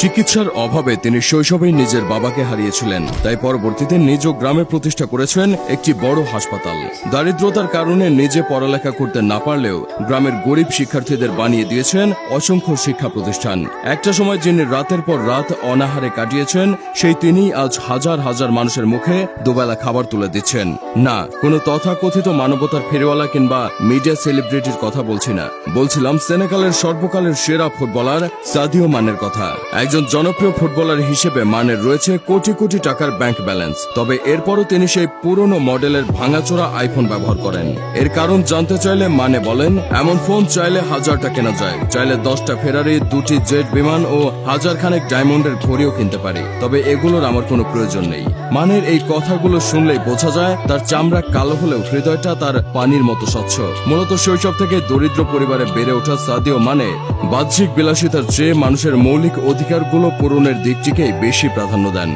চিকিৎসার অভাবে তিনি শৈশবেই নিজের বাবাকে হারিয়েছিলেন। তাই পরবর্তীতে নিজ গ্রামে প্রতিষ্ঠা করেছেন একটি বড় হাসপাতাল। দারিদ্রতার কারণে নিজে পড়ালেখা করতে না পারলেও গ্রামের গরিব শিক্ষার্থীদের বানিয়ে দিয়েছেন অসংখ্য শিক্ষা প্রতিষ্ঠান। একটা সময় যিনি রাতের পর রাত অনাহারে কাটিয়েছেন, সেই তিনি আজ হাজার হাজার মানুষের মুখে দুবেলা খাবার তুলে দিচ্ছেন। না, কোনো তথাকথিত মানবতার ফেরিওয়ালা কিংবা মিডিয়া সেলিব্রিটির কথা বলছি না। বলছিলাম, সেনেগালের সর্বকালের সেরা ফুটবলার সাদিও মানের কথা। একজন জনপ্রিয় ফুটবলার হিসেবে মানের রয়েছে কোটি কোটি টাকার ব্যাংক ব্যালেন্স। তবে এরপরও তিনি সেই পুরনো মডেলের ভাঙাচোরা আইফোন ব্যবহার করেন। এর কারণ জানতে চাইলে মানে বলেন, এমন ফোন চাইলে হাজারটা কেনা যায়, চাইলে দশটা ফেরারি দুটি জেট বিমান ও হাজার খানেক ডায়মন্ডের ঘড়িও কিনতে পারি। তবে এগুলোর আমার কোনো প্রয়োজন নেই। মানের এই কথাগুলো শুনলেই বোঝা যায়, তার চামড়া কালো হলেও হৃদয়টা তার পানির মতো স্বচ্ছ। মূলত শৈশব থেকে দরিদ্র পরিবারে বেড়ে ওঠা সাদিও মানে বাহ্যিক বিলাসিতার চেয়ে মানুষের মৌলিক অধিকারগুলো পূরণের দিকটিকেই বেশি প্রাধান্য দেন।